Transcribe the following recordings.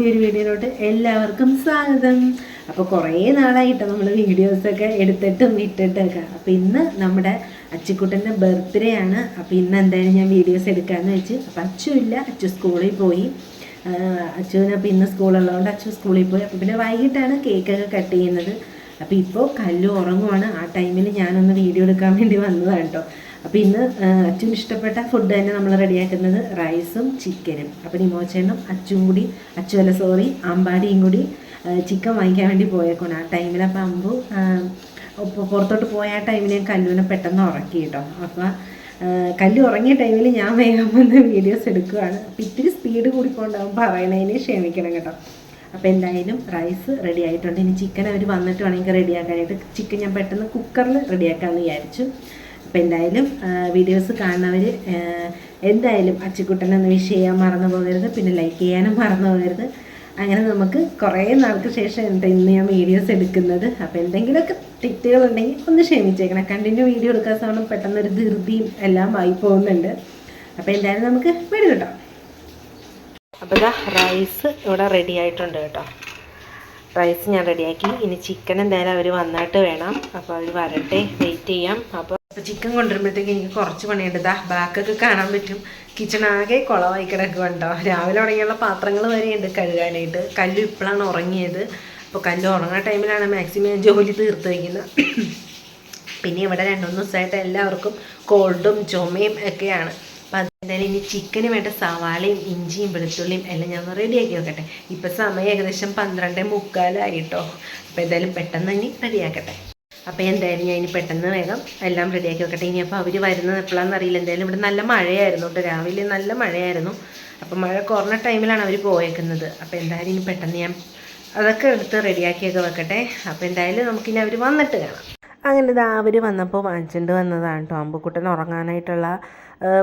പുതിയൊരു വീഡിയോയിലോട്ട് എല്ലാവർക്കും സ്വാഗതം. അപ്പോൾ കുറേ നാളായിട്ട് നമ്മൾ വീഡിയോസൊക്കെ എടുത്തിട്ടും ഇട്ടിട്ടൊക്കെ അപ്പോൾ ഇന്ന് നമ്മുടെ അച്ചിക്കുട്ടന്റെ ബർത്ത്ഡേ ആണ്. അപ്പോൾ ഇന്ന് എന്തായാലും ഞാൻ വീഡിയോസ് എടുക്കാമെന്ന് വെച്ച്. അപ്പോൾ അച്ചു ഇല്ല അച്ചു സ്കൂളിൽ പോയി. അച്ചുവിന് അപ്പോൾ ഇന്ന് സ്കൂളുള്ളതുകൊണ്ട് അച്ചു സ്കൂളിൽ പോയി. അപ്പോൾ പിന്നെ വൈകിട്ടാണ് കേക്കൊക്കെ കട്ട് ചെയ്യുന്നത്. അപ്പോൾ ഇപ്പോൾ കല്ലു ഉറങ്ങുവാണ്. ആ ടൈമിൽ ഞാനൊന്ന് വീഡിയോ എടുക്കാൻ വേണ്ടി വന്നതാണ് കേട്ടോ. അപ്പോൾ ഇന്ന് അച്ഛൻ ഇഷ്ടപ്പെട്ട ഫുഡ് തന്നെ നമ്മൾ റെഡിയാക്കുന്നത് റൈസും ചിക്കനും അപ്പോൾ നിമോച്ചേണം അച്ചും കൂടി അച്ചു അല്ല സോറി അമ്പാടിയും കൂടി ചിക്കൻ വാങ്ങിക്കാൻ വേണ്ടി പോയേക്കണം ആ ടൈമിൽ അപ്പോൾ അമ്പു പുറത്തോട്ട് പോയ ആ ടൈമിൽ ഞാൻ കല്ലുവിനെ പെട്ടെന്ന് ഉറക്കി കേട്ടോ അപ്പോൾ കല്ല് ഉറങ്ങിയ ടൈമിൽ ഞാൻ വേഗം വന്ന് വീഡിയോസ് എടുക്കുകയാണ് അപ്പോൾ ഇത്തിരി സ്പീഡ് കൂടിക്കൊണ്ടാവും പറയണതിനെ ക്ഷമിക്കണം കേട്ടോ. അപ്പോൾ എന്തായാലും റൈസ് റെഡി ആയിട്ടുണ്ട്. ഇനി ചിക്കൻ അവർ വന്നിട്ട് വേണമെങ്കിൽ റെഡിയാക്കാനായിട്ട് ചിക്കൻ ഞാൻ പെട്ടെന്ന് കുക്കറിൽ റെഡിയാക്കാമെന്ന് വിചാരിച്ചു. അപ്പോൾ എന്തായാലും വീഡിയോസ് കാണുന്നവർ എന്തായാലും അച്ചിക്കുട്ടനെ ഒന്ന് വിഷ് ചെയ്യാൻ മറന്നു പോകരുത്. പിന്നെ ലൈക്ക് ചെയ്യാനും മറന്നു പോകരുത്. അങ്ങനെ നമുക്ക് കുറേ നാൾക്ക് ശേഷം ഇന്ന് ഞാൻ വീഡിയോസ് എടുക്കുന്നത്. അപ്പോൾ എന്തെങ്കിലുമൊക്കെ തെറ്റുകൾ ഉണ്ടെങ്കിൽ ഒന്ന് ക്ഷമിച്ചേക്കണം. കണ്ടിന്യൂ വീഡിയോ എടുക്കാൻ സമയം പെട്ടെന്നൊരു ധൃതിയും എല്ലാം ആയി പോകുന്നുണ്ട്. അപ്പോൾ എന്തായാലും നമുക്ക് വീട് കിട്ടാം. അപ്പോൾ റൈസ് ഇവിടെ റെഡി ആയിട്ടുണ്ട് കേട്ടോ. റൈസ് ഞാൻ റെഡിയാക്കി ഇനി ചിക്കൻ എന്തായാലും അവർ വന്നിട്ട് വേണം. അപ്പോൾ അവർ വരട്ടെ. വെയിറ്റ് ചെയ്യാം. അപ്പോൾ അപ്പോൾ ചിക്കൻ കൊണ്ടുവരുമ്പോഴത്തേക്ക് എനിക്ക് കുറച്ച് പണിയുണ്ട്. ബാക്കൊക്കെ കാണാൻ പറ്റും. കിച്ചൺ ആകെ കുളമായി കിടക്കുന്നുണ്ടോ രാവിലെ തുടങ്ങിയുള്ള പാത്രങ്ങൾ വരെയുണ്ട് കഴുകാനായിട്ട്. കല്ലു ഇപ്പോഴാണ് ഉറങ്ങിയത്. അപ്പോൾ കല്ല് ഉറങ്ങുന്ന ടൈമിലാണ് മാക്സിമം ജോലി തീർത്ത് വയ്ക്കുന്നത്. പിന്നെ ഇവിടെ രണ്ടു മൂന്ന് ദിവസമായിട്ട് എല്ലാവർക്കും കോൾഡും ചുമയും ഒക്കെയാണ്. അപ്പം അതെന്തായാലും ഇനി ചിക്കന് വേണ്ട സവാളയും ഇഞ്ചിയും വെളുത്തുള്ളിയും എല്ലാം ഞാൻ റെഡിയാക്കി നോക്കട്ടെ. ഇപ്പം സമയം ഏകദേശം പന്ത്രണ്ട് മുക്കാലായിട്ടോ. അപ്പോൾ എന്തായാലും പെട്ടെന്ന് ഇനി റെഡിയാക്കട്ടെ അപ്പോൾ എന്തായാലും ഞാൻ ഇനി പെട്ടെന്ന് വേഗം എല്ലാം റെഡിയാക്കി വെക്കട്ടെ ഇനി അപ്പോൾ അവർ വരുന്നത് എപ്പോഴാണെന്ന് അറിയില്ല. എന്തായാലും ഇവിടെ നല്ല മഴയായിരുന്നു കേട്ടോ. രാവിലെ നല്ല മഴയായിരുന്നു. അപ്പോൾ മഴ കുറഞ്ഞ ടൈമിലാണ് അവർ പോയേക്കുന്നത്. അപ്പോൾ എന്തായാലും ഇനി പെട്ടെന്ന് ഞാൻ അതൊക്കെ എടുത്ത് റെഡിയാക്കിയൊക്കെ വെക്കട്ടെ. അപ്പോൾ എന്തായാലും നമുക്കിനി അവർ വന്നിട്ട് കാണാം. അങ്ങനെ ഇതാ അവർ വന്നപ്പോൾ വാങ്ങിച്ചിട്ട് വന്നതാണ് കേട്ടോ. അമ്പുക്കുട്ടൻ ഉറങ്ങാനായിട്ടുള്ള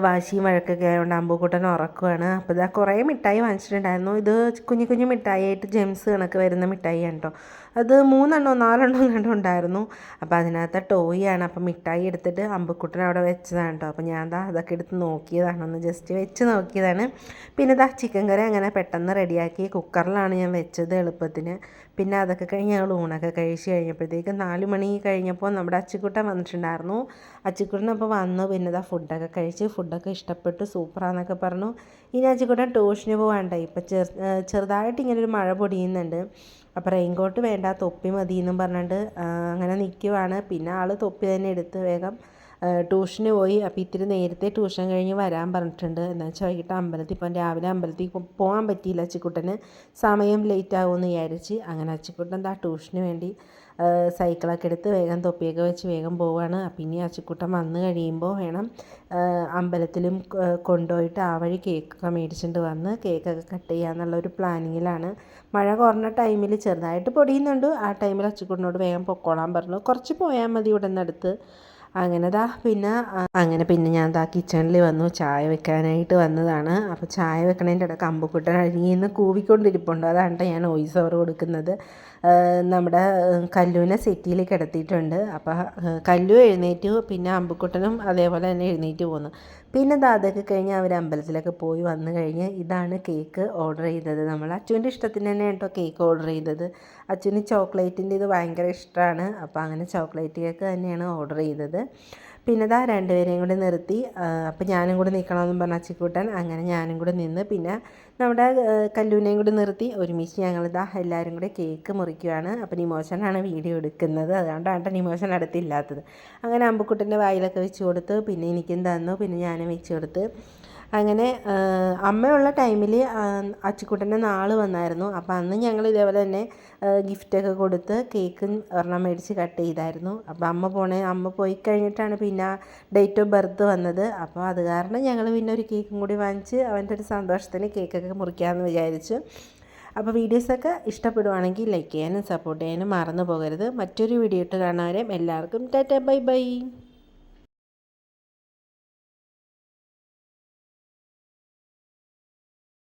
വാശിയും വഴക്കൊക്കെ ആയതുകൊണ്ട് അമ്പുക്കുട്ടൻ ഉറക്കുവാണ്. അപ്പോൾ ഇതാ കുറേ മിഠായി വാങ്ങിച്ചിട്ടുണ്ടായിരുന്നു. ഇത് കുഞ്ഞു കുഞ്ഞു മിഠായി ആയിട്ട് ജെംസ് കണക്ക് വരുന്ന മിഠായി കേട്ടോ അത് മൂന്നെണ്ണോ നാലെണ്ണോ കണ്ടോ ഉണ്ടായിരുന്നു. അപ്പോൾ അതിനകത്ത് ടോയാണ് അപ്പോൾ മിഠായി എടുത്തിട്ട് അമ്പുക്കുട്ടൻ അവിടെ വെച്ചതാണ് കേട്ടോ അപ്പോൾ ഞാൻ ദാ അതൊക്കെ എടുത്ത് നോക്കിയതാണ് ഒന്ന് ജസ്റ്റ് വെച്ച് നോക്കിയതാണ്. പിന്നെ ദാ ചിക്കൻ കറി അങ്ങനെ പെട്ടെന്ന് റെഡിയാക്കി. കുക്കറിലാണ് ഞാൻ വെച്ചത് എളുപ്പത്തിന്. പിന്നെ അതൊക്കെ കഴിഞ്ഞ് ഞങ്ങൾ ഊണൊക്കെ കഴിച്ച് കഴിഞ്ഞപ്പോഴത്തേക്ക് നാല് മണി കഴിഞ്ഞപ്പോൾ നമ്മുടെ അച്ചിക്കുട്ടൻ വന്നിട്ടുണ്ടായിരുന്നു. അച്ചിക്കുട്ടൻ അപ്പോൾ വന്നു പിന്നെ ഇതാ ഫുഡൊക്കെ കഴിച്ച് ഫുഡൊക്കെ ഇഷ്ടപ്പെട്ടു സൂപ്പറാന്നൊക്കെ പറഞ്ഞു. ഇനി അച്ചിക്കുട്ടൻ ട്യൂഷന് പോകാണ്ട ഇപ്പം ചെറു ചെറുതായിട്ട് ഇങ്ങനെ ഒരു മഴ പൊടിയുന്നുണ്ട്. അപ്പോൾ റെയിൻകോട്ട് വേണ്ട തൊപ്പി മതി എന്നും പറഞ്ഞിട്ട് അങ്ങനെ നിൽക്കുവാണ്. പിന്നെ ആൾ തൊപ്പി തന്നെ എടുത്ത് വേഗം ട്യൂഷന് പോയി. അപ്പോൾ ഇത്തിരി നേരത്തെ ട്യൂഷൻ കഴിഞ്ഞ് വരാൻ പറഞ്ഞിട്ടുണ്ട്. എന്താ വെച്ചാൽ വൈകിട്ട് അമ്പലത്തിൽ ഇപ്പം രാവിലെ അമ്പലത്തിൽ പോകാൻ പറ്റിയില്ല അച്ചിക്കുട്ടന്. സമയം ലേറ്റ് ആകുമെന്ന് വിചാരിച്ച് അങ്ങനെ അച്ചിക്കുട്ടൻ എന്താ ട്യൂഷന് വേണ്ടി ആ, സൈക്കിളൊക്കെ എടുത്ത് വേഗം തൊപ്പിയൊക്കെ വെച്ച് വേഗം പോവാണ്. അപ്പം ഇനി അച്ചിക്കുട്ടൻ വന്ന് കഴിയുമ്പോൾ വേണം അമ്പലത്തിലും കൊണ്ടുപോയിട്ട് ആ വഴി കേക്കൊക്കെ മേടിച്ചിട്ട് വന്ന് കേക്കൊക്കെ കട്ട് ചെയ്യാന്നുള്ള ഒരു പ്ലാനിങ്ങിലാണ് മഴ കുറഞ്ഞ ടൈമിൽ ചെറുതായിട്ട് പൊടിയുന്നുണ്ട്. ആ ടൈമിൽ അച്ചിക്കുട്ടനോട് വേഗം പൊക്കോളാൻ പറഞ്ഞു. കുറച്ച് പോയാൽ മതി ഇവിടെ നിന്ന് അടുത്ത്. അങ്ങനെ ദാ പിന്നെ അങ്ങനെ പിന്നെ ഞാൻ ദാ കിച്ചണിൽ വന്നു. ചായ വെക്കാനായിട്ട് വന്നതാണ്. അപ്പോൾ ചായ വെക്കണതിന്റെ ഇടയ്ക്ക് അമ്പുക്കുട്ടൻ അഴുകിന്ന് കൂവിക്കൊണ്ടിരിപ്പുണ്ട്. അതാണ് ഞാൻ വോയിസ് ഓവർ കൊടുക്കുന്നത്. നമ്മുടെ കല്ലുവിനെ സെറ്റിയിൽ കിടത്തിയിട്ടുണ്ട്. അപ്പോൾ കല്ലു എഴുന്നേറ്റു. പിന്നെ അമ്പുക്കുട്ടനും അതേപോലെ തന്നെ എഴുന്നേറ്റ് പോന്നു. പിന്നെ അതൊക്കെ കഴിഞ്ഞ് അവർ അമ്പലത്തിലൊക്കെ പോയി വന്നു കഴിഞ്ഞ് ഇതാണ് കേക്ക് ഓർഡർ ചെയ്തത്. നമ്മൾ അച്ചുവിന്റെ ഇഷ്ടത്തിന് തന്നെ കേട്ടോ കേക്ക് ഓർഡർ ചെയ്തത്. അച്ചുവിന് ചോക്ലേറ്റിന്റെ ഇത് ഭയങ്കര ഇഷ്ടമാണ്. അപ്പോൾ അങ്ങനെ ചോക്ലേറ്റ് കേക്ക് തന്നെയാണ് ഓർഡർ ചെയ്തത്. പിന്നെ ദാ രണ്ടുപേരെയും കൂടി നിർത്തി. അപ്പോൾ ഞാനും കൂടി നിൽക്കണമെന്ന് പറഞ്ഞ അച്ചിക്കൂട്ടൻ. അങ്ങനെ ഞാനും കൂടി നിന്ന്. പിന്നെ നമ്മുടെ കല്ലൂനെയും കൂടി നിർത്തി. ഒരുമിച്ച് ഞങ്ങൾ ദാ എല്ലാവരും കൂടി കേക്ക് മുറിക്കുകയാണ് അപ്പോൾ നിമോഷനാണ് വീഡിയോ എടുക്കുന്നത്. അതുകൊണ്ടാണ് നിമോഷൻ അടുത്തില്ലാത്തത്. അങ്ങനെ അമ്പുക്കുട്ടന്റെ വായിലൊക്കെ വെച്ച് കൊടുത്തു. പിന്നെ എനിക്കും തന്നു. പിന്നെ ഞാനും വെച്ച് കൊടുത്ത്. അങ്ങനെ അമ്മയുള്ള ടൈമിൽ അച്ചിക്കുട്ടന്റെ നാൾ വന്നായിരുന്നു. അപ്പോൾ അന്ന് ഞങ്ങൾ ഇതേപോലെ തന്നെ ഗിഫ്റ്റൊക്കെ കൊടുത്ത് കേക്കും ഒരെണ്ണം മേടിച്ച് കട്ട് ചെയ്തായിരുന്നു. അപ്പോൾ അമ്മ പോണേ അമ്മ പോയി കഴിഞ്ഞിട്ടാണ് പിന്നെ ഡേറ്റ് ഓഫ് ബർത്ത് വന്നത്. അപ്പോൾ അത് കാരണം ഞങ്ങൾ പിന്നെ ഒരു കേക്കും കൂടി വാങ്ങിച്ച് അവന്റെ ഒരു സന്തോഷത്തിന് കേക്കൊക്കെ മുറിക്കാമെന്ന് വിചാരിച്ചു. അപ്പോൾ വീഡിയോസൊക്കെ ഇഷ്ടപ്പെടുവാണെങ്കിൽ ലൈക്ക് ചെയ്യാനും സപ്പോർട്ട് ചെയ്യാനും മറന്നു പോകരുത്. മറ്റൊരു വീഡിയോ ഇട്ട് കാണാനും എല്ലാവർക്കും ടാറ്റ ബൈ ബൈ.